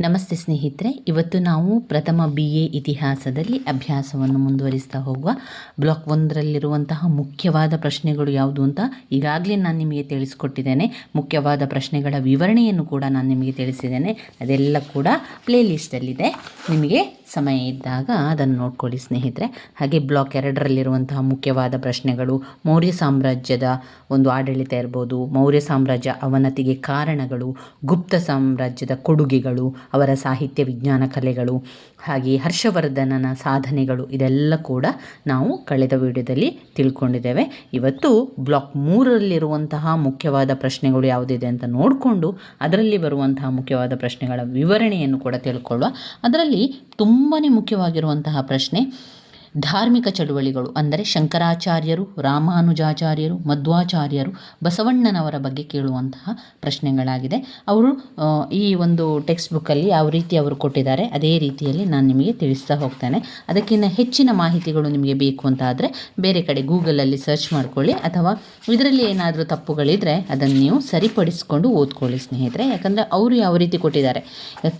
ನಮಸ್ತೆ ಸ್ನೇಹಿತರೆ, ಇವತ್ತು ನಾವು ಪ್ರಥಮ ಬಿ ಎ ಇತಿಹಾಸದಲ್ಲಿ ಅಭ್ಯಾಸವನ್ನು ಮುಂದುವರಿಸ್ತಾ ಹೋಗುವ ಬ್ಲಾಕ್ ಒಂದರಲ್ಲಿರುವಂತಹ ಮುಖ್ಯವಾದ ಪ್ರಶ್ನೆಗಳು ಯಾವುದು ಅಂತ ಈಗಾಗಲೇ ನಾನು ನಿಮಗೆ ತಿಳಿಸ್ಕೊಟ್ಟಿದ್ದೇನೆ. ಮುಖ್ಯವಾದ ಪ್ರಶ್ನೆಗಳ ವಿವರಣೆಯನ್ನು ಕೂಡ ನಾನು ನಿಮಗೆ ತಿಳಿಸಿದ್ದೇನೆ. ಅದೆಲ್ಲ ಕೂಡ ಪ್ಲೇಲಿಸ್ಟಲ್ಲಿದೆ ನಿಮಗೆ ಸಮಯ ಇದ್ದಾಗ ಅದನ್ನು ನೋಡ್ಕೊಳ್ಳಿ ಸ್ನೇಹಿತರೆ. ಹಾಗೆ ಬ್ಲಾಕ್ ಎರಡರಲ್ಲಿರುವಂತಹ ಮುಖ್ಯವಾದ ಪ್ರಶ್ನೆಗಳು, ಮೌರ್ಯ ಸಾಮ್ರಾಜ್ಯದ ಒಂದು ಆಡಳಿತ ಇರ್ಬೋದು, ಮೌರ್ಯ ಸಾಮ್ರಾಜ್ಯ ಅವನತಿಗೆ ಕಾರಣಗಳು, ಗುಪ್ತ ಸಾಮ್ರಾಜ್ಯದ ಕೊಡುಗೆಗಳು, ಅವರ ಸಾಹಿತ್ಯ ವಿಜ್ಞಾನ ಕಲೆಗಳು, ಹಾಗೆ ಹರ್ಷವರ್ಧನನ ಸಾಧನೆಗಳು, ಇದೆಲ್ಲ ಕೂಡ ನಾವು ಕಳೆದ ವಿಡಿಯೋದಲ್ಲಿ ತಿಳ್ಕೊಂಡಿದ್ದೇವೆ. ಇವತ್ತು ಬ್ಲಾಕ್ ಮೂರರಲ್ಲಿರುವಂತಹ ಮುಖ್ಯವಾದ ಪ್ರಶ್ನೆಗಳು ಯಾವುದಿದೆ ಅಂತ ನೋಡಿಕೊಂಡು, ಅದರಲ್ಲಿ ಬರುವಂತಹ ಮುಖ್ಯವಾದ ಪ್ರಶ್ನೆಗಳ ವಿವರಣೆಯನ್ನು ಕೂಡ ತಿಳ್ಕೊಳ್ಳುವ. ಅದರಲ್ಲಿ ತುಂಬಾ ಮುಖ್ಯವಾಗಿರುವಂತಹ ಪ್ರಶ್ನೆ. ಧಾರ್ಮಿಕ ಚಳುವಳಿಗಳು ಅಂದರೆ ಶಂಕರಾಚಾರ್ಯರು, ರಾಮಾನುಜಾಚಾರ್ಯರು, ಮಧ್ವಾಚಾರ್ಯರು, ಬಸವಣ್ಣನವರ ಬಗ್ಗೆ ಕೇಳುವಂತಹ ಪ್ರಶ್ನೆಗಳಾಗಿದೆ. ಅವರು ಈ ಒಂದು ಟೆಕ್ಸ್ಟ್ ಬುಕ್ಕಲ್ಲಿ ಯಾವ ರೀತಿ ಅವರು ಕೊಟ್ಟಿದ್ದಾರೆ, ಅದೇ ರೀತಿಯಲ್ಲಿ ನಾನು ನಿಮಗೆ ತಿಳಿಸ್ತಾ ಹೋಗ್ತೇನೆ. ಅದಕ್ಕಿಂತ ಹೆಚ್ಚಿನ ಮಾಹಿತಿಗಳು ನಿಮಗೆ ಬೇಕು ಅಂತ ಆದರೆ ಬೇರೆ ಕಡೆ ಗೂಗಲಲ್ಲಿ ಸರ್ಚ್ ಮಾಡ್ಕೊಳ್ಳಿ, ಅಥವಾ ಇದರಲ್ಲಿ ಏನಾದರೂ ತಪ್ಪುಗಳಿದ್ದರೆ ಅದನ್ನು ನೀವು ಸರಿಪಡಿಸಿಕೊಂಡು ಓದ್ಕೊಳ್ಳಿ ಸ್ನೇಹಿತರೆ. ಯಾಕಂದರೆ ಅವರು ಯಾವ ರೀತಿ ಕೊಟ್ಟಿದ್ದಾರೆ,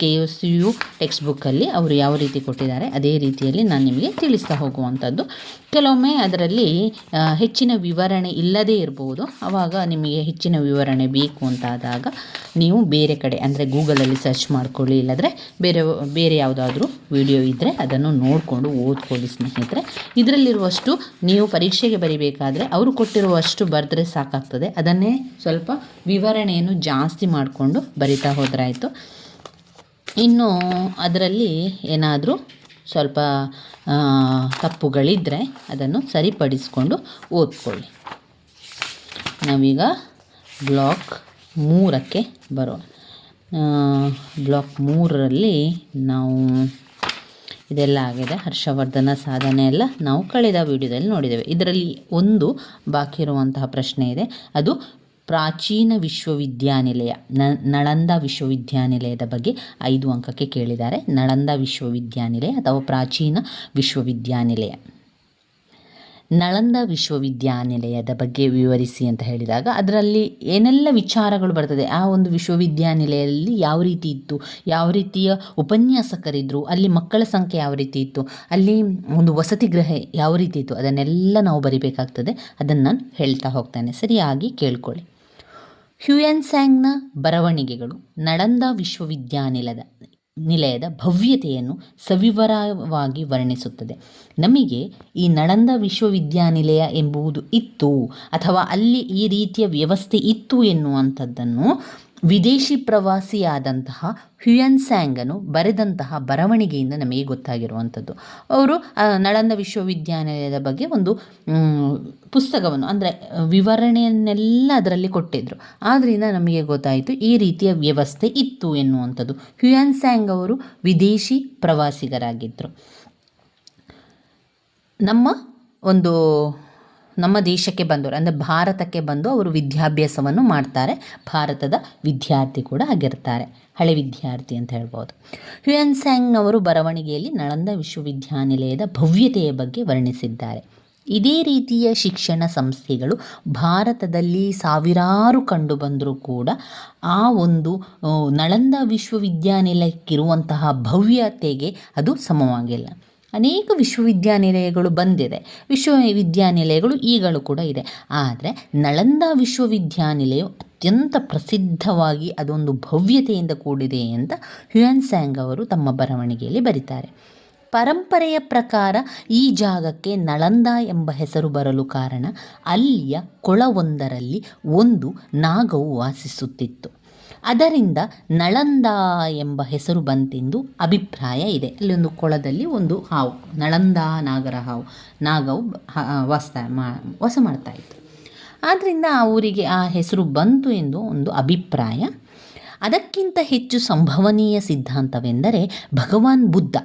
K U C U text ಬುಕ್ಕಲ್ಲಿ ಅವರು ಯಾವ ರೀತಿ ಕೊಟ್ಟಿದ್ದಾರೆ, ಅದೇ ರೀತಿಯಲ್ಲಿ ನಾನು ನಿಮಗೆ ತಿಳಿಸ್ತಾ ಹೋಗುವಂಥದ್ದು. ಕೆಲವೊಮ್ಮೆ ಅದರಲ್ಲಿ ಹೆಚ್ಚಿನ ವಿವರಣೆ ಇಲ್ಲದೇ ಇರಬಹುದು ಆವಾಗ ನಿಮಗೆ ಹೆಚ್ಚಿನ ವಿವರಣೆ ಬೇಕು ಅಂತಾದಾಗ ನೀವು ಬೇರೆ ಕಡೆ, ಅಂದರೆ ಗೂಗಲಲ್ಲಿ ಸರ್ಚ್ ಮಾಡ್ಕೊಳ್ಳಿ. ಇಲ್ಲದ್ರೆ ಬೇರೆ ಬೇರೆ ಯಾವುದಾದ್ರೂ ವಿಡಿಯೋ ಇದ್ದರೆ ಅದನ್ನು ನೋಡಿಕೊಂಡು ಓದ್ಕೊಳ್ಳಿ ಸ್ನೇಹಿತರೆ. ಇದರಲ್ಲಿರುವಷ್ಟು ನೀವು ಪರೀಕ್ಷೆಗೆ ಬರಿಬೇಕಾದ್ರೆ ಅವರು ಕೊಟ್ಟಿರುವಷ್ಟು ಬರೆದ್ರೆ ಸಾಕಾಗ್ತದೆ. ಅದನ್ನೇ ಸ್ವಲ್ಪ ವಿವರಣೆಯನ್ನು ಜಾಸ್ತಿ ಮಾಡಿಕೊಂಡು ಬರಿತಾ ಹೋದ್ರಾಯಿತು. ಇನ್ನು ಅದರಲ್ಲಿ ಏನಾದರೂ ಸ್ವಲ್ಪ ತಪ್ಪುಗಳಿದ್ದರೆ ಅದನ್ನು ಸರಿಪಡಿಸಿಕೊಂಡು ಓದ್ಕೊಳ್ಳಿ. ನಾವೀಗ ಬ್ಲಾಕ್ ಮೂರಕ್ಕೆ ಬರೋಣ. ಬ್ಲಾಕ್ ಮೂರರಲ್ಲಿ ನಾವು ಇದೆಲ್ಲ ಆಗಿದೆ. ಹರ್ಷವರ್ಧನ ಸಾಧನೆ ಎಲ್ಲ ನಾವು ಕಳೆದ ವಿಡಿಯೋದಲ್ಲಿ ನೋಡಿದ್ದೇವೆ. ಇದರಲ್ಲಿ ಒಂದು ಬಾಕಿ ಇರುವಂತಹ ಪ್ರಶ್ನೆ ಇದೆ. ಅದು ಪ್ರಾಚೀನ ವಿಶ್ವವಿದ್ಯಾನಿಲಯ ನಳಂದ ವಿಶ್ವವಿದ್ಯಾನಿಲಯದ ಬಗ್ಗೆ ಐದು ಅಂಕಕ್ಕೆ ಕೇಳಿದ್ದಾರೆ. ನಳಂದ ವಿಶ್ವವಿದ್ಯಾನಿಲಯ ಅಥವಾ ಪ್ರಾಚೀನ ವಿಶ್ವವಿದ್ಯಾನಿಲಯ. ನಳಂದ ವಿಶ್ವವಿದ್ಯಾನಿಲಯದ ಬಗ್ಗೆ ವಿವರಿಸಿ ಅಂತ ಹೇಳಿದಾಗ, ಅದರಲ್ಲಿ ಏನೆಲ್ಲ ವಿಚಾರಗಳು ಬರ್ತದೆ? ಆ ಒಂದು ವಿಶ್ವವಿದ್ಯಾನಿಲಯದಲ್ಲಿ ಯಾವ ರೀತಿ ಇತ್ತು? ಯಾವ ರೀತಿಯ ಉಪನ್ಯಾಸಕರಿದ್ದರು ಅಲ್ಲಿ ಮಕ್ಕಳ ಸಂಖ್ಯೆ ಯಾವ ರೀತಿ ಇತ್ತು? ಅಲ್ಲಿ ಒಂದು ವಸತಿ ಗೃಹ ಯಾವ ರೀತಿ ಇತ್ತು? ಅದನ್ನೆಲ್ಲ ನಾವು ಬರಿಬೇಕಾಗ್ತದೆ. ಅದನ್ನು ನಾನು ಹೇಳ್ತಾ ಹೋಗ್ತೇನೆ. ಸರಿಯಾಗಿ ಕೇಳ್ಕೊಳ್ಳಿ. ಹ್ಯೂಯನ್ ಸ್ಯಾಂಗ್ನ ಬರವಣಿಗೆಗಳು ನಳಂದ ವಿಶ್ವವಿದ್ಯಾನಿಲಯದ, ನಿಲಯದ ಭವ್ಯತೆಯನ್ನು ಸವಿವರವಾಗಿ ವರ್ಣಿಸುತ್ತದೆ. ನಮಗೆ ಈ ನಳಂದ ವಿಶ್ವವಿದ್ಯಾನಿಲಯ ಎಂಬುದು ಇತ್ತು ಅಥವಾ ಅಲ್ಲಿ ಈ ರೀತಿಯ ವ್ಯವಸ್ಥೆ ಇತ್ತು ಎನ್ನುವಂಥದ್ದನ್ನು ವಿದೇಶಿ ಪ್ರವಾಸಿಯಾದಂತಹ ಹ್ಯುಯನ್ ಸ್ಯಾಂಗನು ಬರೆದಂತಹ ಬರವಣಿಗೆಯಿಂದ ನಮಗೆ ಗೊತ್ತಾಗಿರುವಂಥದ್ದು. ಅವರು ನಳಂದ ವಿಶ್ವವಿದ್ಯಾನಿಲಯದ ಬಗ್ಗೆ ಒಂದು ಪುಸ್ತಕವನ್ನು, ಅಂದರೆ, ವಿವರಣೆಯನ್ನೆಲ್ಲ ಅದರಲ್ಲಿ ಕೊಟ್ಟಿದ್ದರು ಆದ್ದರಿಂದ ನಮಗೆ ಗೊತ್ತಾಯಿತು ಈ ರೀತಿಯ ವ್ಯವಸ್ಥೆ ಇತ್ತು ಎನ್ನುವಂಥದ್ದು. ಹ್ಯುಯನ್ ಸ್ಯಾಂಗ್ ಅವರು ವಿದೇಶಿ ಪ್ರವಾಸಿಗರಾಗಿದ್ದರು ನಮ್ಮ ಒಂದು ನಮ್ಮ ದೇಶಕ್ಕೆ ಬಂದವರು, ಅಂದರೆ ಭಾರತಕ್ಕೆ ಬಂದು ಅವರು ವಿದ್ಯಾಭ್ಯಾಸವನ್ನು ಮಾಡ್ತಾರೆ. ಭಾರತದ ವಿದ್ಯಾರ್ಥಿ ಕೂಡ ಆಗಿರ್ತಾರೆ. ಹಳೆ ವಿದ್ಯಾರ್ಥಿ ಅಂತ ಹೇಳ್ಬೋದು. ಹ್ಯುಯನ್ ಸ್ಯಾಂಗ್ನವರು ಬರವಣಿಗೆಯಲ್ಲಿ ನಳಂದ ವಿಶ್ವವಿದ್ಯಾನಿಲಯದ ಭವ್ಯತೆಯ ಬಗ್ಗೆ ವರ್ಣಿಸಿದ್ದಾರೆ. ಇದೇ ರೀತಿಯ ಶಿಕ್ಷಣ ಸಂಸ್ಥೆಗಳು ಭಾರತದಲ್ಲಿ ಸಾವಿರಾರು ಕಂಡು ಬಂದರೂ ಕೂಡ ಆ ಒಂದು ನಳಂದ ವಿಶ್ವವಿದ್ಯಾನಿಲಯಕ್ಕಿರುವಂತಹ ಭವ್ಯತೆಗೆ ಅದು ಸಮವಾಗಿಲ್ಲ. ಅನೇಕ ವಿಶ್ವವಿದ್ಯಾನಿಲಯಗಳು ಬಂದಿದೆ. ವಿಶ್ವವಿದ್ಯಾನಿಲಯಗಳು ಈಗಲೂ ಕೂಡ ಇದೆ. ಆದರೆ ನಳಂದ ವಿಶ್ವವಿದ್ಯಾನಿಲಯವು ಅತ್ಯಂತ ಪ್ರಸಿದ್ಧವಾಗಿ ಅದೊಂದು ಭವ್ಯತೆಯಿಂದ ಕೂಡಿದೆ ಅಂತ ಹ್ಯುಯನ್ ಸ್ಯಾಂಗ್ ಅವರು ತಮ್ಮ ಬರವಣಿಗೆಯಲ್ಲಿ ಬರೀತಾರೆ. ಪರಂಪರೆಯ ಪ್ರಕಾರ ಈ ಜಾಗಕ್ಕೆ ನಳಂದ ಎಂಬ ಹೆಸರು ಬರಲು ಕಾರಣ ಅಲ್ಲಿಯ ಕೊಳವೊಂದರಲ್ಲಿ ಒಂದು ನಾಗವು ವಾಸಿಸುತ್ತಿತ್ತು. ಅದರಿಂದ ನಳಂದ ಎಂಬ ಹೆಸರು ಬಂತೆಂದು ಅಭಿಪ್ರಾಯ ಇದೆ. ಅಲ್ಲಿ ಒಂದು ಕೊಳದಲ್ಲಿ ಒಂದು ಹಾವು, ನಳಂದ ನಾಗರ ಹಾವು, ನಾಗವು ವಾಸ ವಾಸ ಮಾಡ್ತಾ ಇತ್ತು. ಆದ್ದರಿಂದ ಆ ಊರಿಗೆ ಆ ಹೆಸರು ಬಂತು ಎಂದು ಒಂದು ಅಭಿಪ್ರಾಯ. ಅದಕ್ಕಿಂತ ಹೆಚ್ಚು ಸಂಭವನೀಯ ಸಿದ್ಧಾಂತವೆಂದರೆ ಭಗವಾನ್ ಬುದ್ಧ.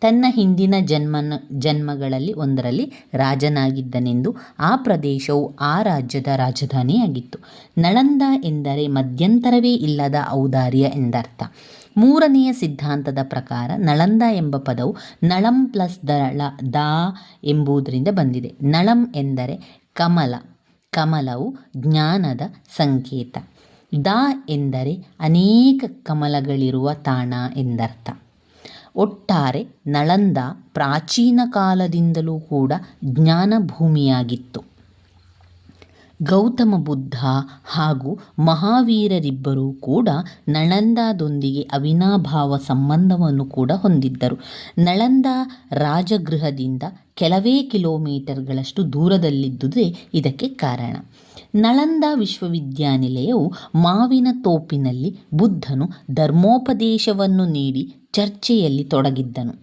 ತನ್ನ ಹಿಂದಿನ ಜನ್ಮನ, ಜನ್ಮಗಳಲ್ಲಿ ಒಂದರಲ್ಲಿ ರಾಜನಾಗಿದ್ದನೆಂದು ಆ ಪ್ರದೇಶವು ಆ ರಾಜ್ಯದ ರಾಜಧಾನಿಯಾಗಿತ್ತು. ನಳಂದ ಎಂದರೆ ಮಧ್ಯಂತರವೇ ಇಲ್ಲದ ಔದಾರ್ಯ ಎಂದರ್ಥ. ಮೂರನೆಯ ಸಿದ್ಧಾಂತದ ಪ್ರಕಾರ ನಳಂದ ಎಂಬ ಪದವು ನಳಂ ಪ್ಲಸ್ ದಳ ದಾ ಎಂಬುದರಿಂದ ಬಂದಿದೆ. ನಳಂ ಎಂದರೆ ಕಮಲ, ಕಮಲವು ಜ್ಞಾನದ ಸಂಕೇತ. ದಾ ಎಂದರೆ ಅನೇಕ ಕಮಲಗಳಿರುವ ತಾಣ ಎಂದರ್ಥ. ಒಟ್ಟಾರೆ ನಳಂದ ಪ್ರಾಚೀನ ಕಾಲದಿಂದಲೂ ಕೂಡ ಜ್ಞಾನ ಭೂಮಿಯಾಗಿತ್ತು ಗೌತಮ ಬುದ್ಧ ಹಾಗೂ ಮಹಾವೀರರಿಬ್ಬರೂ ಕೂಡ ನಳಂದಾದೊಂದಿಗೆ ಅವಿನಾಭಾವ ಸಂಬಂಧವನ್ನು ಕೂಡ ಹೊಂದಿದ್ದರು. ನಳಂದ ರಾಜಗೃಹದಿಂದ ಕೆಲವೇ ಕಿಲೋಮೀಟರ್ಗಳಷ್ಟು ದೂರದಲ್ಲಿದ್ದುದೇ ಇದಕ್ಕೆ ಕಾರಣ. ನಳಂದ ವಿಶ್ವವಿದ್ಯಾನಿಲಯವು ಮಾವಿನ ತೋಪಿನಲ್ಲಿ ಬುದ್ಧನು ಧರ್ಮೋಪದೇಶವನ್ನು ನೀಡಿ ಚರ್ಚೆಯಲ್ಲಿ ತೊಡಗಿದ್ದನು.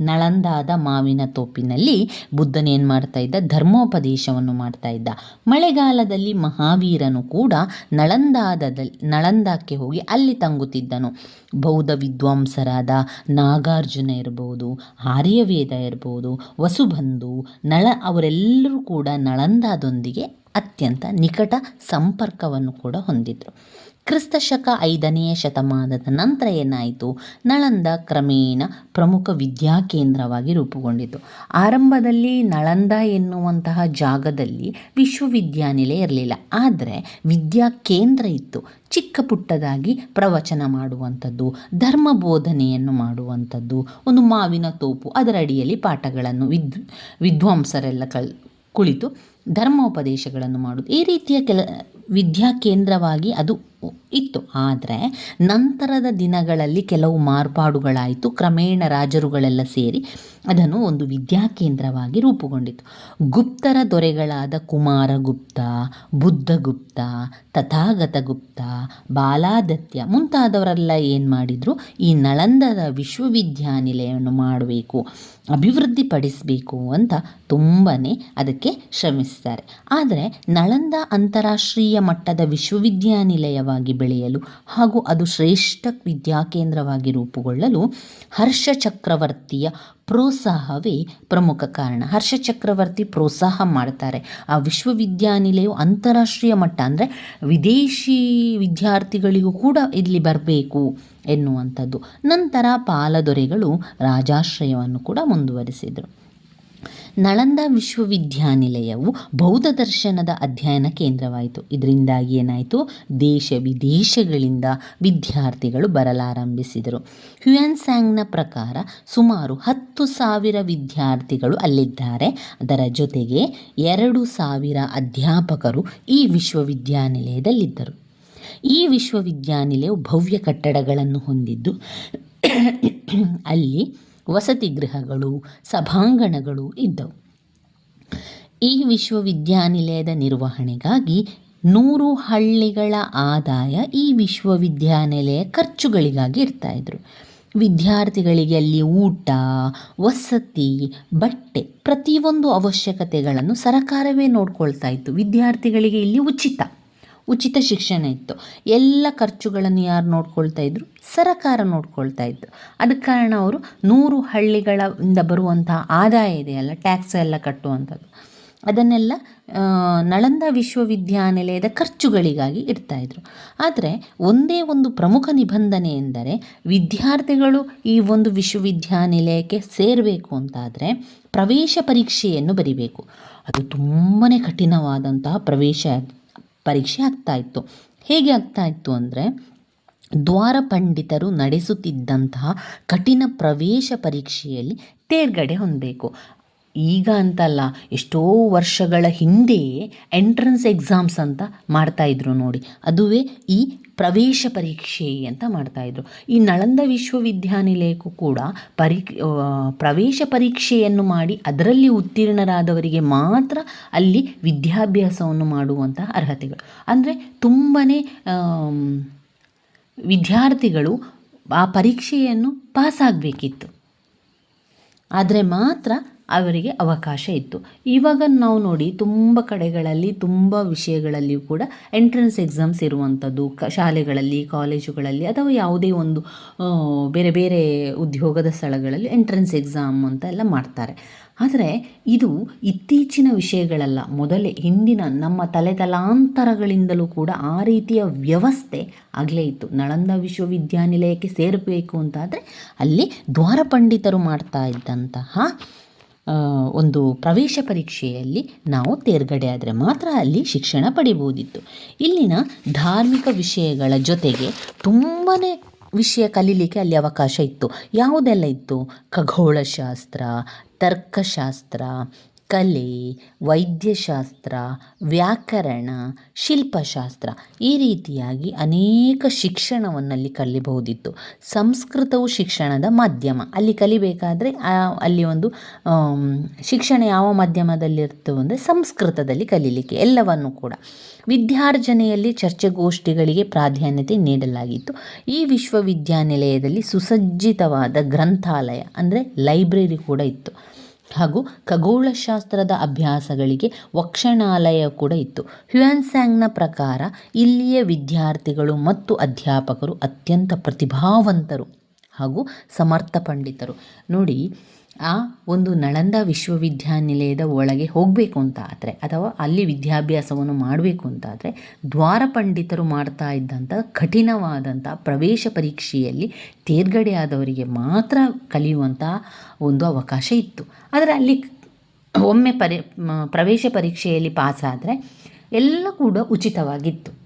ನಳಂದಾದ ಮಾವಿನ ತೋಪಿನಲ್ಲಿ ಬುದ್ಧನೇನು ಮಾಡ್ತಾ ಇದ್ದ? ಧರ್ಮೋಪದೇಶವನ್ನು ಮಾಡ್ತಾ ಇದ್ದ. ಮಳೆಗಾಲದಲ್ಲಿ ಮಹಾವೀರನು ಕೂಡ ನಳಂದಾದದಲ್ಲಿ ನಳಂದಕ್ಕೆ ಹೋಗಿ ಅಲ್ಲಿ ತಂಗುತ್ತಿದ್ದನು. ಬೌದ್ಧ ವಿದ್ವಾಂಸರಾದ ನಾಗಾರ್ಜುನ ಇರ್ಬೋದು, ಆರ್ಯವೇದ ಇರ್ಬೋದು, ವಸುಬಂಧು, ನಳ, ಅವರೆಲ್ಲರೂ ಕೂಡ ನಳಂದಾದೊಂದಿಗೆ ಅತ್ಯಂತ ನಿಕಟ ಸಂಪರ್ಕವನ್ನು ಕೂಡ ಹೊಂದಿದ್ರು. ಕ್ರಿಸ್ತ ಶಕ ಐದನೆಯ ಶತಮಾನದ ನಂತರ ಏನಾಯಿತು? ನಳಂದ ಕ್ರಮೇಣ ಪ್ರಮುಖ ವಿದ್ಯಾಕೇಂದ್ರವಾಗಿ ರೂಪುಗೊಂಡಿತು. ಆರಂಭದಲ್ಲಿ ನಳಂದ ಎನ್ನುವಂತಹ ಜಾಗದಲ್ಲಿ ವಿಶ್ವವಿದ್ಯಾನಿಲಯ ಇರಲಿಲ್ಲ. ಆದರೆ ವಿದ್ಯಾ ಕೇಂದ್ರ ಇತ್ತು. ಚಿಕ್ಕ ಪುಟ್ಟದಾಗಿ ಪ್ರವಚನ ಮಾಡುವಂಥದ್ದು, ಧರ್ಮ ಬೋಧನೆಯನ್ನು ಮಾಡುವಂಥದ್ದು, ಒಂದು ಮಾವಿನ ತೋಪು, ಅದರ ಅಡಿಯಲ್ಲಿ ಪಾಠಗಳನ್ನು ವಿದ್, ವಿದ್ವಾಂಸರೆಲ್ಲ ಕಲ್ ಕುಳಿತು ಧರ್ಮೋಪದೇಶಗಳನ್ನು ಮಾಡುವುದು ಈ ರೀತಿಯ ಕೆಲ ವಿದ್ಯಾ ಕೇಂದ್ರವಾಗಿ ಅದು ಇತ್ತು. ಆದರೆ ನಂತರದ ದಿನಗಳಲ್ಲಿ ಕೆಲವು ಮಾರ್ಪಾಡುಗಳಾಯಿತು. ಕ್ರಮೇಣ ರಾಜರುಗಳೆಲ್ಲ ಸೇರಿ ಅದನ್ನು ಒಂದು ವಿದ್ಯಾಕೇಂದ್ರವಾಗಿ ರೂಪುಗೊಂಡಿತು ಗುಪ್ತರ ದೊರೆಗಳಾದ ಕುಮಾರಗುಪ್ತ, ಬುದ್ಧಗುಪ್ತ, ತಥಾಗತ ಗುಪ್ತ, ಬಾಲಾದತ್ಯ ಮುಂತಾದವರೆಲ್ಲ ಏನು ಮಾಡಿದರು? ಈ ನಳಂದದ ವಿಶ್ವವಿದ್ಯಾನಿಲಯವನ್ನು ಮಾಡಬೇಕು, ಅಭಿವೃದ್ಧಿಪಡಿಸಬೇಕು ಅಂತ ತುಂಬಾ ಅದಕ್ಕೆ ಶ್ರಮಿಸ್ತಾರೆ. ಆದರೆ ನಳಂದ ಅಂತಾರಾಷ್ಟ್ರೀಯ ಮಟ್ಟದ ವಿಶ್ವವಿದ್ಯಾನಿಲಯವಾಗಿ ಬೆಳೆಯಲು ಹಾಗೂ ಅದು ಶ್ರೇಷ್ಠ ವಿದ್ಯಾಕೇಂದ್ರವಾಗಿ ರೂಪುಗೊಳ್ಳಲು ಹರ್ಷ ಚಕ್ರವರ್ತಿಯ ಪ್ರೋತ್ಸಾಹವೇ ಪ್ರಮುಖ ಕಾರಣ. ಹರ್ಷ ಚಕ್ರವರ್ತಿ ಪ್ರೋತ್ಸಾಹ ಮಾಡ್ತಾರೆ. ಆ ವಿಶ್ವವಿದ್ಯಾನಿಲಯವು ಅಂತಾರಾಷ್ಟ್ರೀಯ ಮಟ್ಟ ಅಂದರೆ ವಿದೇಶಿ ವಿದ್ಯಾರ್ಥಿಗಳಿಗೂ ಕೂಡ ಇಲ್ಲಿ ಬರಬೇಕು ಎನ್ನುವಂಥದ್ದು. ನಂತರ ಪಾಲದೊರೆಗಳು ರಾಜಾಶ್ರಯವನ್ನು ಕೂಡ ಮುಂದುವರಿಸಿದರು. ನಳಂದ ವಿಶ್ವವಿದ್ಯಾನಿಲಯವು ಬೌದ್ಧ ದರ್ಶನದ ಅಧ್ಯಯನ ಕೇಂದ್ರವಾಯಿತು. ಇದರಿಂದಾಗಿ ಏನಾಯಿತು? ದೇಶ ವಿದೇಶಗಳಿಂದ ವಿದ್ಯಾರ್ಥಿಗಳು ಬರಲಾರಂಭಿಸಿದರು. ಹ್ಯೂಯನ್ ಸ್ಯಾಂಗ್ನ ಪ್ರಕಾರ ಸುಮಾರು ಹತ್ತು ಸಾವಿರ ವಿದ್ಯಾರ್ಥಿಗಳು ಅಲ್ಲಿದ್ದಾರೆ. ಅದರ ಜೊತೆಗೆ ಎರಡು ಸಾವಿರ ಅಧ್ಯಾಪಕರು ಈ ವಿಶ್ವವಿದ್ಯಾನಿಲಯದಲ್ಲಿದ್ದರು. ಈ ವಿಶ್ವವಿದ್ಯಾನಿಲಯವು ಭವ್ಯ ಕಟ್ಟಡಗಳನ್ನು ಹೊಂದಿದ್ದು, ಅಲ್ಲಿ ವಸತಿ ಗೃಹಗಳು, ಸಭಾಂಗಣಗಳು ಇದ್ದವು. ಈ ವಿಶ್ವವಿದ್ಯಾನಿಲಯದ ನಿರ್ವಹಣೆಗಾಗಿ ನೂರು ಹಳ್ಳಿಗಳ ಆದಾಯ ಈ ವಿಶ್ವವಿದ್ಯಾನಿಲಯ ಖರ್ಚುಗಳಿಗಾಗಿ ಇರ್ತಾಯಿದ್ರು ವಿದ್ಯಾರ್ಥಿಗಳಿಗೆ ಅಲ್ಲಿ ಊಟ, ವಸತಿ, ಬಟ್ಟೆ ಪ್ರತಿಯೊಂದು ಅವಶ್ಯಕತೆಗಳನ್ನು ಸರಕಾರವೇ ನೋಡ್ಕೊಳ್ತಾ ಇತ್ತು. ವಿದ್ಯಾರ್ಥಿಗಳಿಗೆ ಇಲ್ಲಿ ಉಚಿತ. ಉಚಿತ ಶಿಕ್ಷಣ ಇತ್ತು. ಎಲ್ಲ ಖರ್ಚುಗಳನ್ನು ಯಾರು ನೋಡ್ಕೊಳ್ತಾ ಇದ್ರು? ಸರಕಾರ ನೋಡ್ಕೊಳ್ತಾ ಇತ್ತು. ಅದಕ್ಕೆ ಕಾರಣ ಅವರು ನೂರು ಹಳ್ಳಿಗಳಿಂದ ಬರುವಂತಹ ಆದಾಯ ಇದೆಯಲ್ಲ ಟ್ಯಾಕ್ಸ್ ಎಲ್ಲ ಕಟ್ಟುವಂಥದ್ದು. ಅದನ್ನೆಲ್ಲ ನಳಂದ ವಿಶ್ವವಿದ್ಯಾನಿಲಯದ ಖರ್ಚುಗಳಿಗಾಗಿ ಇಡ್ತಾಯಿದ್ರು ಆದರೆ ಒಂದೇ ಒಂದು ಪ್ರಮುಖ ನಿಬಂಧನೆ ಎಂದರೆ ವಿದ್ಯಾರ್ಥಿಗಳು ಈ ಒಂದು ವಿಶ್ವವಿದ್ಯಾನಿಲಯಕ್ಕೆ ಸೇರಬೇಕು ಅಂತಾದರೆ ಪ್ರವೇಶ ಪರೀಕ್ಷೆಯನ್ನು ಬರಿಬೇಕು. ಅದು ತುಂಬಾ ಕಠಿಣವಾದಂತಹ ಪ್ರವೇಶ ಪರೀಕ್ಷೆ ಆಗ್ತಾ ಇತ್ತು. ಹೇಗೆ ಆಗ್ತಾ ಇತ್ತು ಅಂದರೆ, ದ್ವಾರ ಪಂಡಿತರು ನಡೆಸುತ್ತಿದ್ದಂತಹ ಕಠಿಣ ಪ್ರವೇಶ ಪರೀಕ್ಷೆಯಲ್ಲಿ ತೇರ್ಗಡೆ ಹೊಂದಬೇಕು. ಈಗ ಅಂತಲ್ಲ, ಎಷ್ಟೋ ವರ್ಷಗಳ ಹಿಂದೆಯೇ ಎಂಟ್ರೆನ್ಸ್ ಎಕ್ಸಾಮ್ಸ್ ಅಂತ ಮಾಡ್ತಾಯಿದ್ರು ನೋಡಿ. ಅದುವೇ ಈ ಪ್ರವೇಶ ಪರೀಕ್ಷೆ ಅಂತ ಮಾಡ್ತಾಯಿದ್ರು ಈ ನಳಂದ ವಿಶ್ವವಿದ್ಯಾನಿಲಯಕ್ಕೂ ಕೂಡ ಪರೀ ಪ್ರವೇಶ ಪರೀಕ್ಷೆಯನ್ನು ಮಾಡಿ ಅದರಲ್ಲಿ ಉತ್ತೀರ್ಣರಾದವರಿಗೆ ಮಾತ್ರ ಅಲ್ಲಿ ವಿದ್ಯಾಭ್ಯಾಸವನ್ನು ಮಾಡುವಂತಹ ಅರ್ಹತೆಗಳು. ಅಂದರೆ ತುಂಬಾ ವಿದ್ಯಾರ್ಥಿಗಳು ಆ ಪರೀಕ್ಷೆಯನ್ನು ಪಾಸಾಗಬೇಕಿತ್ತು. ಆದರೆ ಮಾತ್ರ ಅವರಿಗೆ ಅವಕಾಶ ಇತ್ತು. ಇವಾಗ ನಾವು ನೋಡಿ ತುಂಬ ಕಡೆಗಳಲ್ಲಿ ತುಂಬ ವಿಷಯಗಳಲ್ಲಿಯೂ ಕೂಡ ಎಂಟ್ರೆನ್ಸ್ ಎಕ್ಸಾಮ್ಸ್ ಇರುವಂಥದ್ದು ಕ ಶಾಲೆಗಳಲ್ಲಿ, ಕಾಲೇಜುಗಳಲ್ಲಿ ಅಥವಾ ಯಾವುದೇ ಒಂದು ಬೇರೆ ಬೇರೆ ಉದ್ಯೋಗದ ಸ್ಥಳಗಳಲ್ಲಿ ಎಂಟ್ರೆನ್ಸ್ ಎಕ್ಸಾಮ್ ಅಂತ ಎಲ್ಲ ಮಾಡ್ತಾರೆ. ಆದರೆ ಇದು ಇತ್ತೀಚಿನ ವಿಷಯಗಳಲ್ಲ. ಮೊದಲೇ ಹಿಂದಿನ ನಮ್ಮ ತಲೆ ತಲಾಂತರಗಳಿಂದಲೂ ಕೂಡ ಆ ರೀತಿಯ ವ್ಯವಸ್ಥೆ ಆಗಲೇ ಇತ್ತು. ನಳಂದ ವಿಶ್ವವಿದ್ಯಾನಿಲಯಕ್ಕೆ ಸೇರಬೇಕು ಅಂತಾದರೆ ಅಲ್ಲಿ ದ್ವಾರ ಪಂಡಿತರು ಮಾಡ್ತಾ ಇದ್ದಂತಹ ಒಂದು ಪ್ರವೇಶ ಪರೀಕ್ಷೆಯಲ್ಲಿ ನಾವು ತೇರ್ಗಡೆ ಆದರೆ ಮಾತ್ರ ಅಲ್ಲಿ ಶಿಕ್ಷಣ ಪಡಿಬೋದಿತ್ತು. ಇಲ್ಲಿನ ಧಾರ್ಮಿಕ ವಿಷಯಗಳ ಜೊತೆಗೆ ತುಂಬಾ ವಿಷಯ ಕಲೀಲಿಕ್ಕೆ ಅಲ್ಲಿ ಅವಕಾಶ ಇತ್ತು. ಯಾವುದೆಲ್ಲ ಇತ್ತು? ಖಗೋಳಶಾಸ್ತ್ರ, ತರ್ಕಶಾಸ್ತ್ರ ಕಲೆ, ವೈದ್ಯಶಾಸ್ತ್ರ, ವ್ಯಾಕರಣ, ಶಿಲ್ಪಶಾಸ್ತ್ರ ಈ ರೀತಿಯಾಗಿ ಅನೇಕ ಶಿಕ್ಷಣವನ್ನಲ್ಲಿ ಕಲಿಬಹುದಿತ್ತು. ಸಂಸ್ಕೃತವು ಶಿಕ್ಷಣದ ಮಾಧ್ಯಮ. ಅಲ್ಲಿ ಕಲಿಬೇಕಾದ್ರೆ ಅಲ್ಲಿ ಒಂದು ಶಿಕ್ಷಣ ಯಾವ ಮಾಧ್ಯಮದಲ್ಲಿರ್ತವೆ ಅಂದರೆ ಸಂಸ್ಕೃತದಲ್ಲಿ ಕಲೀಲಿಕ್ಕೆ ಎಲ್ಲವನ್ನು ಕೂಡ. ವಿದ್ಯಾರ್ಜನೆಯಲ್ಲಿ ಚರ್ಚೆಗೋಷ್ಠಿಗಳಿಗೆ ಪ್ರಾಧಾನ್ಯತೆ ನೀಡಲಾಗಿತ್ತು. ಈ ವಿಶ್ವವಿದ್ಯಾನಿಲಯದಲ್ಲಿ ಸುಸಜ್ಜಿತವಾದ ಗ್ರಂಥಾಲಯ ಅಂದರೆ ಲೈಬ್ರರಿ ಕೂಡ ಇತ್ತು. ಹಾಗೂ ಖಗೋಳಶಾಸ್ತ್ರದ ಅಭ್ಯಾಸಗಳಿಗೆ ವಕ್ಷಣಾಲಯ ಕೂಡ ಇತ್ತು. ಹ್ಯೂಯನ್ಸ್ಯಾಂಗ್ನ ಪ್ರಕಾರ ಇಲ್ಲಿಯ ವಿದ್ಯಾರ್ಥಿಗಳು ಮತ್ತು ಅಧ್ಯಾಪಕರು ಅತ್ಯಂತ ಪ್ರತಿಭಾವಂತರು ಹಾಗೂ ಸಮರ್ಥ ಪಂಡಿತರು. ನೋಡಿ ಆ ಒಂದು ನಳಂದ ವಿಶ್ವವಿದ್ಯಾನಿಲಯದ ಒಳಗೆ ಹೋಗಬೇಕು ಅಂತ ಆದರೆ, ಅಥವಾ ಅಲ್ಲಿ ವಿದ್ಯಾಭ್ಯಾಸವನ್ನು ಮಾಡಬೇಕು ಅಂತಾದರೆ ದ್ವಾರ ಪಂಡಿತರು ಮಾಡ್ತಾ ಇದ್ದಂಥ ಕಠಿಣವಾದಂಥ ಪ್ರವೇಶ ಪರೀಕ್ಷೆಯಲ್ಲಿ ತೇರ್ಗಡೆ ಆದವರಿಗೆ ಮಾತ್ರ ಕಲಿಯುವಂಥ ಒಂದು ಅವಕಾಶ ಇತ್ತು. ಆದರೆ ಅಲ್ಲಿ ಒಮ್ಮೆ ಪರಿ, ಪ್ರವೇಶ ಪರೀಕ್ಷೆಯಲ್ಲಿ ಪಾಸಾದರೆ ಎಲ್ಲ ಕೂಡ ಉಚಿತವಾಗಿತ್ತು.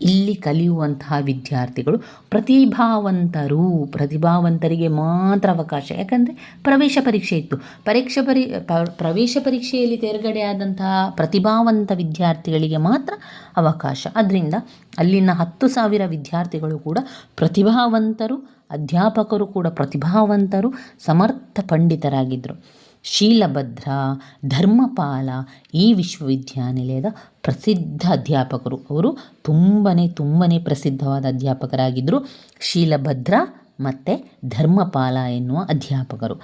ಇಲ್ಲಿ ಕಲಿಯುವಂತಹ ವಿದ್ಯಾರ್ಥಿಗಳು ಪ್ರತಿಭಾವಂತರು. ಪ್ರತಿಭಾವಂತರಿಗೆ ಮಾತ್ರ ಅವಕಾಶ. ಯಾಕಂದರೆ ಪ್ರವೇಶ ಪರೀಕ್ಷೆ ಇತ್ತು. ಪರೀಕ್ಷೆ ಪರಿ ಪ್ರವೇಶ ಪರೀಕ್ಷೆಯಲ್ಲಿ ತೇರ್ಗಡೆ ಆದಂತಹ ಪ್ರತಿಭಾವಂತ ವಿದ್ಯಾರ್ಥಿಗಳಿಗೆ ಮಾತ್ರ ಅವಕಾಶ. ಅದರಿಂದ ಅಲ್ಲಿನ ಹತ್ತು ಸಾವಿರ ವಿದ್ಯಾರ್ಥಿಗಳು ಕೂಡ ಪ್ರತಿಭಾವಂತರು, ಅಧ್ಯಾಪಕರು ಕೂಡ ಪ್ರತಿಭಾವಂತರು, ಸಮರ್ಥ ಪಂಡಿತರಾಗಿದ್ದರು ಶೀಲಭದ್ರ, ಧರ್ಮಪಾಲ ಈ ವಿಶ್ವವಿದ್ಯಾನಿಲಯದ ಪ್ರಸಿದ್ಧ ಅಧ್ಯಾಪಕರು. ಅವರು ತುಂಬಾ ತುಂಬನೇ ಪ್ರಸಿದ್ಧವಾದ ಅಧ್ಯಾಪಕರಾಗಿದ್ದರು. ಶೀಲಭದ್ರ ಮತ್ತು ಧರ್ಮಪಾಲ ಎನ್ನುವ ಅಧ್ಯಾಪಕರು.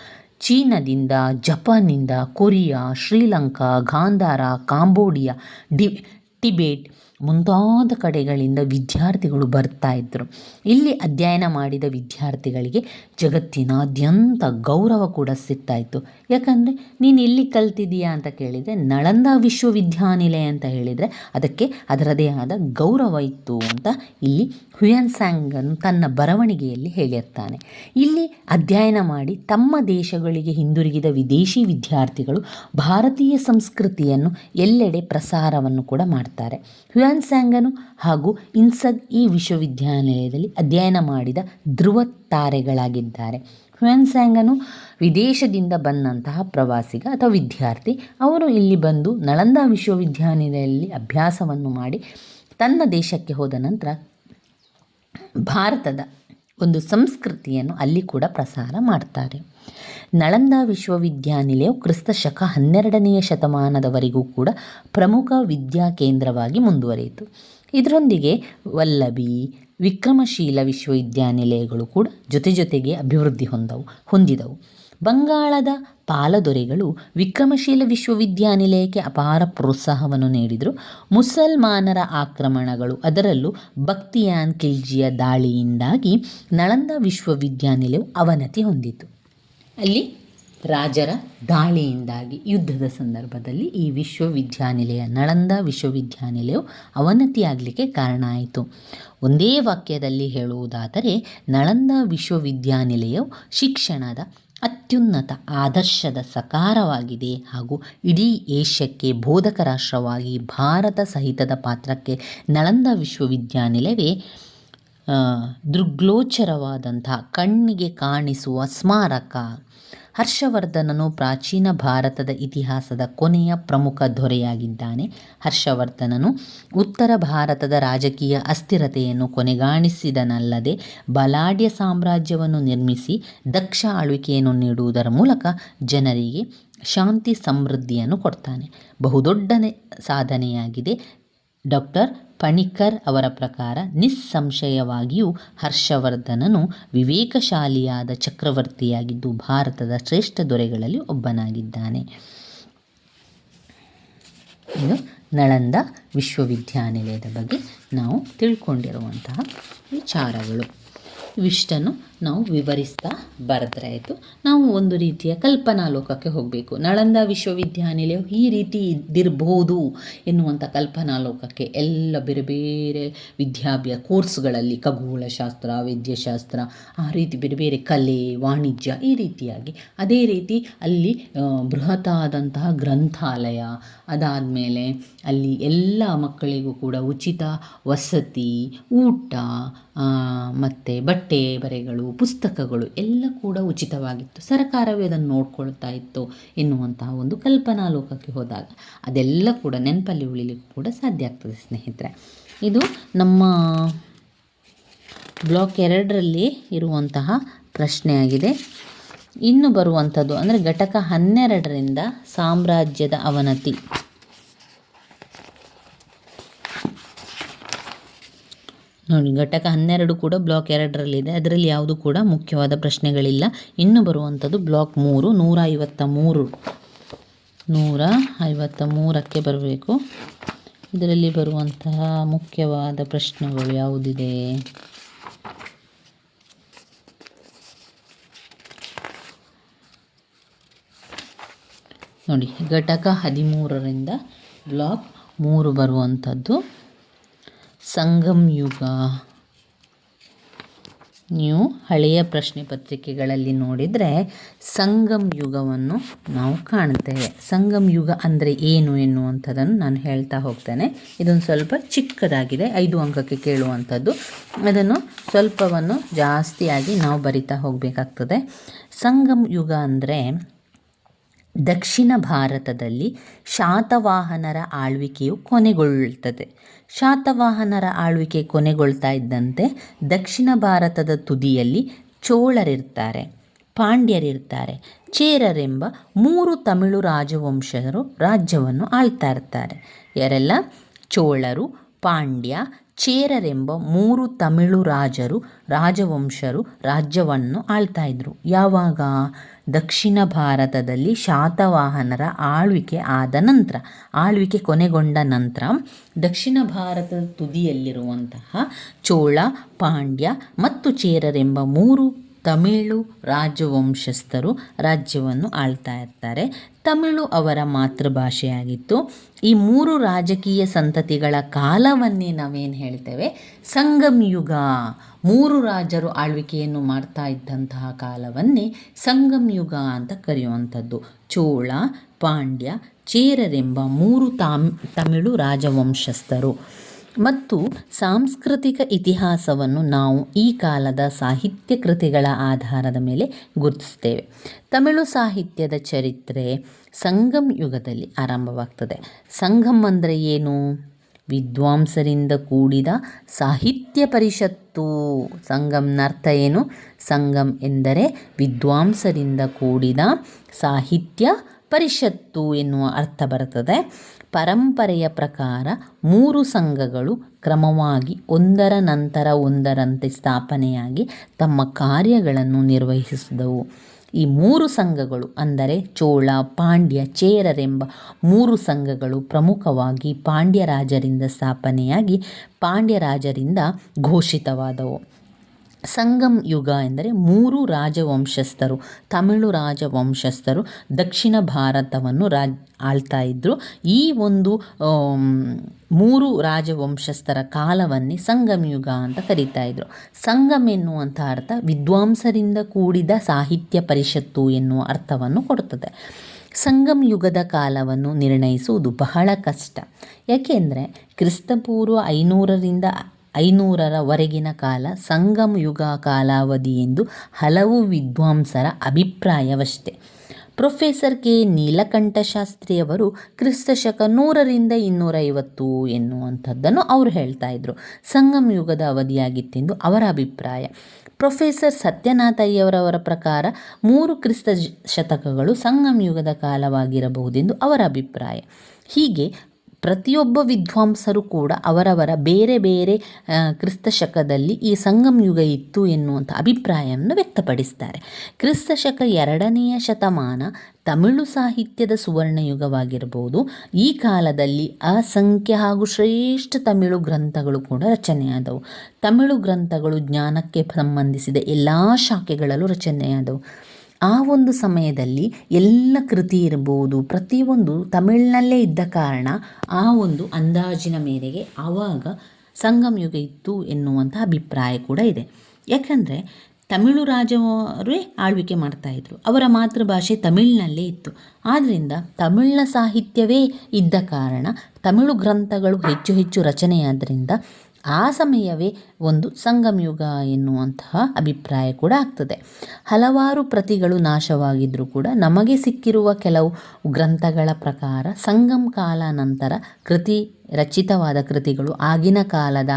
ಚೀನಾದಿಂದ, ಜಪಾನ್ನಿಂದ, ಕೊರಿಯಾ, ಶ್ರೀಲಂಕಾ, ಗಾಂಧಾರ, ಕಾಂಬೋಡಿಯಾ, ಡಿ, ಟಿಬೇಟ್ ಮುಂತಾದ ಕಡೆಗಳಿಂದ ವಿದ್ಯಾರ್ಥಿಗಳು ಬರ್ತಾ ಇದ್ದರು ಇಲ್ಲಿ ಅಧ್ಯಯನ ಮಾಡಿದ ವಿದ್ಯಾರ್ಥಿಗಳಿಗೆ ಜಗತ್ತಿನಾದ್ಯಂತ ಗೌರವ ಕೂಡ ಸಿಗ್ತಾ ಇತ್ತು. ಯಾಕಂದರೆ, ನೀನು ಇಲ್ಲಿ ಕಲ್ತಿದೀಯಾ ಅಂತ ಕೇಳಿದರೆ, ನಳಂದ ವಿಶ್ವವಿದ್ಯಾನಿಲಯ ಅಂತ ಹೇಳಿದರೆ, ಅದಕ್ಕೆ ಅದರದೇ ಆದ ಗೌರವ ಇತ್ತು ಅಂತ ಇಲ್ಲಿ ಹ್ಯುಯನ್ಸ್ಯಾಂಗನು ತನ್ನ ಬರವಣಿಗೆಯಲ್ಲಿ ಹೇಳಿರ್ತಾನೆ. ಇಲ್ಲಿ ಅಧ್ಯಯನ ಮಾಡಿ ತಮ್ಮ ದೇಶಗಳಿಗೆ ಹಿಂದಿರುಗಿದ ವಿದೇಶಿ ವಿದ್ಯಾರ್ಥಿಗಳು ಭಾರತೀಯ ಸಂಸ್ಕೃತಿಯನ್ನು ಎಲ್ಲೆಡೆ ಪ್ರಸಾರವನ್ನು ಕೂಡ ಮಾಡ್ತಾರೆ. ಹ್ಯುಯನ್ಸಾಂಗನು ಹಾಗೂ ಇನ್ಸಗ್ ಈ ವಿಶ್ವವಿದ್ಯಾನಿಲಯದಲ್ಲಿ ಅಧ್ಯಯನ ಮಾಡಿದ ಧ್ರುವ ತಾರೆಗಳಾಗಿದ್ದಾರೆ. ಹ್ಯುಯಾನ್ಸ್ಯಾಂಗನು ವಿದೇಶದಿಂದ ಬಂದಂತಹ ಪ್ರವಾಸಿಗ ಅಥವಾ ವಿದ್ಯಾರ್ಥಿ, ಅವರು ಇಲ್ಲಿ ಬಂದು ನಳಂದ ವಿಶ್ವವಿದ್ಯಾನಿಲಯದಲ್ಲಿ ಅಭ್ಯಾಸವನ್ನು ಮಾಡಿ ತನ್ನ ದೇಶಕ್ಕೆ ಹೋದ ನಂತರ ಭಾರತದ ಒಂದು ಸಂಸ್ಕೃತಿಯನ್ನು ಅಲ್ಲಿ ಕೂಡ ಪ್ರಸಾರ ಮಾಡ್ತಾರೆ. ನಳಂದ ವಿಶ್ವವಿದ್ಯಾನಿಲಯವು ಕ್ರಿಸ್ತ ಶಕ ಹನ್ನೆರಡನೆಯ ಶತಮಾನದವರೆಗೂ ಕೂಡ ಪ್ರಮುಖ ವಿದ್ಯಾ ಕೇಂದ್ರವಾಗಿ ಮುಂದುವರಿಯಿತು. ಇದರೊಂದಿಗೆ ವಲ್ಲಭಿ, ವಿಕ್ರಮಶೀಲ ವಿಶ್ವವಿದ್ಯಾನಿಲಯಗಳು ಕೂಡ ಜೊತೆ ಜೊತೆಗೆ ಅಭಿವೃದ್ಧಿ ಹೊಂದವು, ಹೊಂದಿದವು. ಬಂಗಾಳದ ಪಾಲದೊರೆಗಳು ವಿಕ್ರಮಶೀಲ ವಿಶ್ವವಿದ್ಯಾನಿಲಯಕ್ಕೆ ಅಪಾರ ಪ್ರೋತ್ಸಾಹವನ್ನು ನೀಡಿದರು. ಮುಸಲ್ಮಾನರ ಆಕ್ರಮಣಗಳು ಅದರಲ್ಲೂ ಬಕ್ತಿಯಾನ್ ಖಿಲ್ಜಿಯ ದಾಳಿಯಿಂದಾಗಿ ನಳಂದ ವಿಶ್ವವಿದ್ಯಾನಿಲಯವು ಅವನತಿ ಹೊಂದಿತು ಅಲ್ಲಿ ರಾಜರ ದಾಳಿಯಿಂದಾಗಿ ಯುದ್ಧದ ಸಂದರ್ಭದಲ್ಲಿ ಈ ವಿಶ್ವವಿದ್ಯಾನಿಲಯ, ನಳಂದ ವಿಶ್ವವಿದ್ಯಾನಿಲಯವು ಅವನತಿಯಾಗಲಿಕ್ಕೆ ಕಾರಣ ಆಯಿತು. ಒಂದೇ ವಾಕ್ಯದಲ್ಲಿ ಹೇಳುವುದಾದರೆ, ನಳಂದ ವಿಶ್ವವಿದ್ಯಾನಿಲಯವು ಶಿಕ್ಷಣದ ಅತ್ಯುನ್ನತ ಆದರ್ಶದ ಸಕಾರವಾಗಿದೆ ಹಾಗೂ ಇಡೀ ಏಷ್ಯಕ್ಕೆ ಬೋಧಕ ರಾಷ್ಟ್ರವಾಗಿ ಭಾರತ ಸಹಿತದ ಪಾತ್ರಕ್ಕೆ ನಳಂದ ವಿಶ್ವವಿದ್ಯಾನಿಲಯವೇ ದೃಗ್ಲೋಚರವಾದಂಥ ಕಣ್ಣಿಗೆ ಕಾಣಿಸುವ ಸ್ಮಾರಕ. ಹರ್ಷವರ್ಧನನು ಪ್ರಾಚೀನ ಭಾರತದ ಇತಿಹಾಸದ ಕೊನೆಯ ಪ್ರಮುಖ ದೊರೆಯಾಗಿದ್ದಾನೆ. ಹರ್ಷವರ್ಧನನು ಉತ್ತರ ಭಾರತದ ರಾಜಕೀಯ ಅಸ್ಥಿರತೆಯನ್ನು ಕೊನೆಗಾಣಿಸಿದನಲ್ಲದೆ ಬಲಾಢ್ಯ ಸಾಮ್ರಾಜ್ಯವನ್ನು ನಿರ್ಮಿಸಿ ದಕ್ಷ ಆಳ್ವಿಕೆಯನ್ನು ನೀಡುವುದರ ಮೂಲಕ ಜನರಿಗೆ ಶಾಂತಿ ಸಮೃದ್ಧಿಯನ್ನು ಕೊಡ್ತಾನೆ. ಬಹುದೊಡ್ಡನೆ ಸಾಧನೆಯಾಗಿದೆ ಡಾಕ್ಟರ್ ಪಣಿಕ್ಕರ್ ಅವರ ಪ್ರಕಾರ ನಿಸ್ಸಂಶಯವಾಗಿಯೂ ಹರ್ಷವರ್ಧನನು ವಿವೇಕಶಾಲಿಯಾದ ಚಕ್ರವರ್ತಿಯಾಗಿದ್ದು ಭಾರತದ ಶ್ರೇಷ್ಠ ದೊರೆಗಳಲ್ಲಿ ಒಬ್ಬನಾಗಿದ್ದಾನೆ. ಇದು ನಳಂದ ವಿಶ್ವವಿದ್ಯಾನಿಲಯದ ಬಗ್ಗೆ ನಾವು ತಿಳ್ಕೊಂಡಿರುವಂತಹ ವಿಚಾರಗಳು. ಇವಿಷ್ಟನ್ನು ನಾವು ವಿವರಿಸ್ತಾ ಬರೆದ್ರೆ ಆಯಿತು ನಾವು ಒಂದು ರೀತಿಯ ಕಲ್ಪನಾ ಲೋಕಕ್ಕೆ ಹೋಗಬೇಕು. ನಳಂದ ವಿಶ್ವವಿದ್ಯಾನಿಲಯವು ಈ ರೀತಿ ಇದ್ದಿರಬಹುದು ಎನ್ನುವಂಥ ಕಲ್ಪನಾ ಲೋಕಕ್ಕೆ ಎಲ್ಲ ಬೇರೆ ಬೇರೆ ವಿದ್ಯಾಭ್ಯಾಸ ಕೋರ್ಸ್ಗಳಲ್ಲಿ ಖಗೋಳಶಾಸ್ತ್ರ, ವೈದ್ಯಶಾಸ್ತ್ರ, ಆ ರೀತಿ ಬೇರೆ ಬೇರೆ ಕಲೆ, ವಾಣಿಜ್ಯ ಈ ರೀತಿಯಾಗಿ ಅದೇ ರೀತಿ ಅಲ್ಲಿ ಬೃಹತ್ತಾದಂತಹ ಗ್ರಂಥಾಲಯ, ಅದಾದಮೇಲೆ ಅಲ್ಲಿ ಎಲ್ಲ ಮಕ್ಕಳಿಗೂ ಕೂಡ ಉಚಿತ ವಸತಿ, ಊಟ ಮತ್ತು ಬಟ್ಟೆ ಬರೆಗಳು ಪುಸ್ತಕಗಳು ಎಲ್ಲ ಕೂಡ ಉಚಿತವಾಗಿತ್ತು. ಸರಕಾರವೇ ಅದನ್ನು ನೋಡ್ಕೊಳ್ತಾ ಇತ್ತು ಎನ್ನುವಂತಹ ಒಂದು ಕಲ್ಪನಾ ಲೋಕಕ್ಕೆ ಹೋದಾಗ. ಅದೆಲ್ಲ ಕೂಡ ನೆನಪಲ್ಲಿ ಉಳಿಲಿಕ್ಕೆ ಕೂಡ ಸಾಧ್ಯ ಆಗ್ತದೆ ಸ್ನೇಹಿತರೆ. ಇದು ನಮ್ಮ ಬ್ಲಾಕ್ ಎರಡರಲ್ಲಿ ಇರುವಂತಹ ಪ್ರಶ್ನೆಯಾಗಿದೆ. ಇನ್ನು ಬರುವಂಥದ್ದು ಅಂದರೆ ಘಟಕ ಹನ್ನೆರಡರಿಂದ ಸಾಮ್ರಾಜ್ಯದ ಅವನತಿ. ನೋಡಿ, ಘಟಕ ಹನ್ನೆರಡು ಕೂಡ ಬ್ಲಾಕ್ ಎರಡರಲ್ಲಿದೆ ಅದರಲ್ಲಿ ಯಾವುದು ಕೂಡ ಮುಖ್ಯವಾದ ಪ್ರಶ್ನೆಗಳಿಲ್ಲ. ಇನ್ನು ಬರುವಂಥದ್ದು ಬ್ಲಾಕ್ ಮೂರು ನೂರ ಐವತ್ತ ಮೂರು ನೂರ ಐವತ್ತ ಮೂರಕ್ಕೆ ಬರಬೇಕು. ಇದರಲ್ಲಿ ಬರುವಂತಹ ಮುಖ್ಯವಾದ ಪ್ರಶ್ನೆಗಳು ಯಾವುದಿದೆ? ನೋಡಿ, ಘಟಕ ಹದಿಮೂರರಿಂದ ಬ್ಲಾಕ್ ಮೂರು ಬರುವಂಥದ್ದು. ಸಂಗಮ್ ಯುಗ. ನೀವು ಹಳೆಯ ಪ್ರಶ್ನೆ ಪತ್ರಿಕೆಗಳಲ್ಲಿ ನೋಡಿದರೆ ಸಂಗಮ್ ಯುಗವನ್ನು ನಾವು ಕಾಣ್ತೇವೆ. ಸಂಗಮ್ ಯುಗ ಅಂದರೆ ಏನು ಎನ್ನುವಂಥದ್ದನ್ನು ನಾನು ಹೇಳ್ತಾ ಹೋಗ್ತೇನೆ. ಇದೊಂದು ಸ್ವಲ್ಪ ಚಿಕ್ಕದಾಗಿದೆ. ಐದು ಅಂಕಕ್ಕೆ ಕೇಳುವಂಥದ್ದು. ಅದನ್ನು ಸ್ವಲ್ಪವನ್ನು ಜಾಸ್ತಿಯಾಗಿ ನಾವು ಬರಿತಾ ಹೋಗಬೇಕಾಗ್ತದೆ. ಸಂಗಮ್ ಯುಗ ಅಂದರೆ ದಕ್ಷಿಣ ಭಾರತದಲ್ಲಿ ಶಾತವಾಹನರ ಆಳ್ವಿಕೆಯು ಕೊನೆಗೊಳ್ಳುತ್ತದೆ. ಶಾತವಾಹನರ ಆಳ್ವಿಕೆ ಕೊನೆಗೊಳ್ತಾ ಇದ್ದಂತೆ ದಕ್ಷಿಣ ಭಾರತದ ತುದಿಯಲ್ಲಿ ಚೋಳರಿರ್ತಾರೆ, ಪಾಂಡ್ಯರಿರ್ತಾರೆ, ಚೇರರೆಂಬ ಮೂರು ತಮಿಳು ರಾಜವಂಶರು ರಾಜ್ಯವನ್ನು ಆಳ್ತಾ ಇರ್ತಾರೆ. ಯಾರೆಲ್ಲ? ಚೋಳರು, ಪಾಂಡ್ಯ, ಚೇರರೆಂಬ ಮೂರು ತಮಿಳು ರಾಜರು ರಾಜವಂಶರು ರಾಜ್ಯವನ್ನು ಆಳ್ತಾ ಇದ್ರು. ಯಾವಾಗ? ದಕ್ಷಿಣ ಭಾರತದಲ್ಲಿ ಶಾತವಾಹನರ ಆಳ್ವಿಕೆ ಆದ ನಂತರ, ಆಳ್ವಿಕೆ ಕೊನೆಗೊಂಡ ನಂತರ ದಕ್ಷಿಣ ಭಾರತದ ತುದಿಯಲ್ಲಿರುವಂತಹ ಚೋಳ, ಪಾಂಡ್ಯ ಮತ್ತು ಚೇರರೆಂಬ ಮೂರು ತಮಿಳು ರಾಜವಂಶಸ್ಥರು ರಾಜ್ಯವನ್ನು ಆಳ್ತಾ ಇರ್ತಾರೆ. ತಮಿಳು ಅವರ ಮಾತೃಭಾಷೆಯಾಗಿತ್ತು. ಈ ಮೂರು ರಾಜಕೀಯ ಸಂತತಿಗಳ ಕಾಲವನ್ನೇ ನಾವೇನು ಹೇಳ್ತೇವೆ? ಸಂಗಮಯುಗ. ಮೂರು ರಾಜರು ಆಳ್ವಿಕೆಯನ್ನು ಮಾಡ್ತಾ ಇದ್ದಂತಹ ಕಾಲವನ್ನೇ ಸಂಗಮಯುಗ ಅಂತ ಕರೆಯುವಂಥದ್ದು. ಚೋಳ, ಪಾಂಡ್ಯ, ಚೇರರೆಂಬ ಮೂರು ತಾಮ್, ತಮಿಳು ರಾಜವಂಶಸ್ಥರು. ಮತ್ತು ಸಾಂಸ್ಕೃತಿಕ ಇತಿಹಾಸವನ್ನು ನಾವು ಈ ಕಾಲದ ಸಾಹಿತ್ಯ ಕೃತಿಗಳ ಆಧಾರದ ಮೇಲೆ ಗುರುತಿಸ್ತೇವೆ. ತಮಿಳು ಸಾಹಿತ್ಯದ ಚರಿತ್ರೆ ಸಂಗಮ್ ಯುಗದಲ್ಲಿ ಆರಂಭವಾಗ್ತದೆ. ಸಂಗಮ್ ಅಂದರೆ ಏನು? ವಿದ್ವಾಂಸರಿಂದ ಕೂಡಿದ ಸಾಹಿತ್ಯ ಪರಿಷತ್ತು. ಸಂಗಮ್ನ ಅರ್ಥ ಏನು? ಸಂಗಮ್ ಎಂದರೆ ವಿದ್ವಾಂಸರಿಂದ ಕೂಡಿದ ಸಾಹಿತ್ಯ ಪರಿಷತ್ತು ಎನ್ನುವ ಅರ್ಥ ಬರುತ್ತದೆ ಪರಂಪರೆಯ ಪ್ರಕಾರ ಮೂರು ಸಂಘಗಳು ಕ್ರಮವಾಗಿ ಒಂದರ ನಂತರ ಒಂದರಂತೆ ಸ್ಥಾಪನೆಯಾಗಿ ತಮ್ಮ ಕಾರ್ಯಗಳನ್ನು ನಿರ್ವಹಿಸಿದವು. ಈ ಮೂರು ಸಂಘಗಳು ಅಂದರೆ ಚೋಳ, ಪಾಂಡ್ಯ, ಚೇರರೆಂಬ ಮೂರು ಸಂಘಗಳು ಪ್ರಮುಖವಾಗಿ ಪಾಂಡ್ಯ ರಾಜರಿಂದ ಸ್ಥಾಪನೆಯಾಗಿ ಪಾಂಡ್ಯ ರಾಜರಿಂದ ಘೋಷಿತವಾದವು. ಸಂಗಮ್ ಯುಗ ಎಂದರೆ ಮೂರು ರಾಜವಂಶಸ್ಥರು, ತಮಿಳು ರಾಜವಂಶಸ್ಥರು ದಕ್ಷಿಣ ಭಾರತವನ್ನು ರಾಜ್ ಆಳ್ತಾ ಇದ್ದರು ಈ ಒಂದು ಮೂರು ರಾಜವಂಶಸ್ಥರ ಕಾಲವನ್ನೇ ಸಂಗಮ್ ಯುಗ ಅಂತ ಕರೀತಾ ಇದ್ರು. ಸಂಗಮ್ ಎನ್ನುವಂಥ ಅರ್ಥ ವಿದ್ವಾಂಸರಿಂದ ಕೂಡಿದ ಸಾಹಿತ್ಯ ಪರಿಷತ್ತು ಎನ್ನುವ ಅರ್ಥವನ್ನು ಕೊಡುತ್ತದೆ ಸಂಗಮ್ ಯುಗದ ಕಾಲವನ್ನು ನಿರ್ಣಯಿಸುವುದು ಬಹಳ ಕಷ್ಟ. ಯಾಕೆಂದರೆ ಕ್ರಿಸ್ತಪೂರ್ವ ಐನೂರರಿಂದ ಐನೂರರವರೆಗಿನ ಕಾಲ ಸಂಗಮ ಯುಗ ಕಾಲಾವಧಿ ಎಂದು ಹಲವು ವಿದ್ವಾಂಸರ ಅಭಿಪ್ರಾಯವಷ್ಟೆ. Professor K. ನೀಲಕಂಠ ಶಾಸ್ತ್ರಿಯವರು ಕ್ರಿಸ್ತಶಕ ನೂರರಿಂದ ಇನ್ನೂರೈವತ್ತು ಎನ್ನುವಂಥದ್ದನ್ನು ಅವರು ಹೇಳ್ತಾ ಇದ್ದರು ಸಂಗಮ ಯುಗದ ಅವಧಿಯಾಗಿತ್ತೆಂದು ಅವರ ಅಭಿಪ್ರಾಯ. ಪ್ರೊಫೆಸರ್ ಸತ್ಯನಾಥಯ್ಯವರವರ ಪ್ರಕಾರ ಮೂರು ಕ್ರಿಸ್ತ ಶತಕಗಳು ಸಂಗಮ ಯುಗದ ಕಾಲವಾಗಿರಬಹುದೆಂದು ಅವರ ಅಭಿಪ್ರಾಯ. ಹೀಗೆ ಪ್ರತಿಯೊಬ್ಬ ವಿದ್ವಾಂಸರು ಕೂಡ ಅವರವರ ಬೇರೆ ಬೇರೆ ಕ್ರಿಸ್ತ ಶಕದಲ್ಲಿ ಈ ಸಂಗಮ ಯುಗ ಇತ್ತು ಎನ್ನುವಂಥ ಅಭಿಪ್ರಾಯವನ್ನು ವ್ಯಕ್ತಪಡಿಸ್ತಾರೆ. ಕ್ರಿಸ್ತ ಶಕ ಎರಡನೆಯ ಶತಮಾನ ತಮಿಳು ಸಾಹಿತ್ಯದ ಸುವರ್ಣಯುಗವಾಗಿರ್ಬೋದು ಈ ಕಾಲದಲ್ಲಿ ಅಸಂಖ್ಯ ಹಾಗೂ ಶ್ರೇಷ್ಠ ತಮಿಳು ಗ್ರಂಥಗಳು ಕೂಡ ರಚನೆಯಾದವು. ತಮಿಳು ಗ್ರಂಥಗಳು ಜ್ಞಾನಕ್ಕೆ ಸಂಬಂಧಿಸಿದ ಎಲ್ಲ ಶಾಖೆಗಳಲ್ಲೂ ರಚನೆಯಾದವು. ಆ ಒಂದು ಸಮಯದಲ್ಲಿ ಎಲ್ಲ ಕೃತಿ ಇರ್ಬೋದು ಪ್ರತಿಯೊಂದು ತಮಿಳಿನಲ್ಲೇ ಇದ್ದ ಕಾರಣ ಆ ಒಂದು ಅಂದಾಜಿನ ಮೇರೆಗೆ ಆವಾಗ ಸಂಗಮ ಯುಗ ಇತ್ತು ಎನ್ನುವಂಥ ಅಭಿಪ್ರಾಯ ಕೂಡ ಇದೆ. ಯಾಕಂದರೆ ತಮಿಳು ರಾಜರೇ ಆಳ್ವಿಕೆ ಮಾಡ್ತಾಯಿದ್ರು ಅವರ ಮಾತೃಭಾಷೆ ತಮಿಳಿನಲ್ಲೇ ಇತ್ತು. ಆದ್ದರಿಂದ ತಮಿಳಿನ ಸಾಹಿತ್ಯವೇ ಇದ್ದ ಕಾರಣ ತಮಿಳು ಗ್ರಂಥಗಳು ಹೆಚ್ಚು ಹೆಚ್ಚು ರಚನೆಯಾದ್ದರಿಂದ ಆ ಸಮಯವೇ ಒಂದು ಸಂಗಮಯುಗ ಎನ್ನುವಂತಹ ಅಭಿಪ್ರಾಯ ಕೂಡ ಆಗ್ತದೆ. ಹಲವಾರು ಪ್ರತಿಗಳು ನಾಶವಾಗಿದ್ದರೂ ಕೂಡ ನಮಗೆ ಸಿಕ್ಕಿರುವ ಕೆಲವು ಗ್ರಂಥಗಳ ಪ್ರಕಾರ ಸಂಗಮ್ ಕಾಲ ನಂತರ ಕೃತಿ, ರಚಿತವಾದ ಕೃತಿಗಳು ಆಗಿನ ಕಾಲದ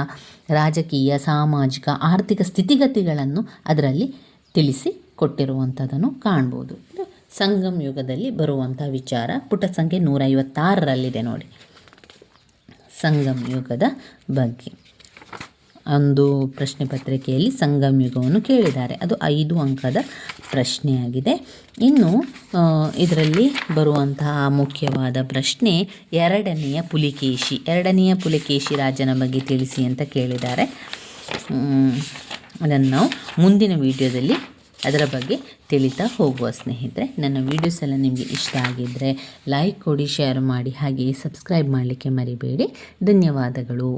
ರಾಜಕೀಯ, ಸಾಮಾಜಿಕ, ಆರ್ಥಿಕ ಸ್ಥಿತಿಗತಿಗಳನ್ನು ಅದರಲ್ಲಿ ತಿಳಿಸಿ ಕೊಟ್ಟಿರುವಂಥದ್ದನ್ನು ಕಾಣ್ಬೋದು. ಸಂಗಮ್ ಯುಗದಲ್ಲಿ ಬರುವಂಥ ವಿಚಾರ. ಪುಟ ಸಂಖ್ಯೆ ನೂರೈವತ್ತಾರರಲ್ಲಿದೆ ನೋಡಿ. ಸಂಗಮ್ ಯುಗದ ಬಗ್ಗೆ. ಒಂದು ಪ್ರಶ್ನೆ ಪತ್ರಿಕೆಯಲ್ಲಿ ಸಂಗಮ್ ಯುಗವನ್ನು ಕೇಳಿದ್ದಾರೆ. ಅದು ಐದು ಅಂಕದ ಪ್ರಶ್ನೆಯಾಗಿದೆ. ಇನ್ನು ಇದರಲ್ಲಿ ಬರುವಂತಹ ಮುಖ್ಯವಾದ ಪ್ರಶ್ನೆ, ಎರಡನೆಯ ಪುಲಿಕೇಶಿ ಎರಡನೆಯ ಪುಲಿಕೇಶಿ ರಾಜನ ಬಗ್ಗೆ ತಿಳಿಸಿ ಅಂತ ಕೇಳಿದ್ದಾರೆ. ಅದನ್ನು ನಾವು ಮುಂದಿನ ವಿಡಿಯೋದಲ್ಲಿ ಅದರ ಬಗ್ಗೆ ತಿಳಿತಾ ಹೋಗುವ ಸ್ನೇಹಿತರೆ, ನನ್ನ ವೀಡಿಯೋಸ್ ಎಲ್ಲ ನಿಮಗೆ ಇಷ್ಟ ಆಗಿದ್ದರೆ ಲೈಕ್ ಕೊಡಿ, ಶೇರ್ ಮಾಡಿ, ಹಾಗೆಯೇ ಸಬ್ಸ್ಕ್ರೈಬ್ ಮಾಡಲಿಕ್ಕೆ ಮರಿಬೇಡಿ. ಧನ್ಯವಾದಗಳು.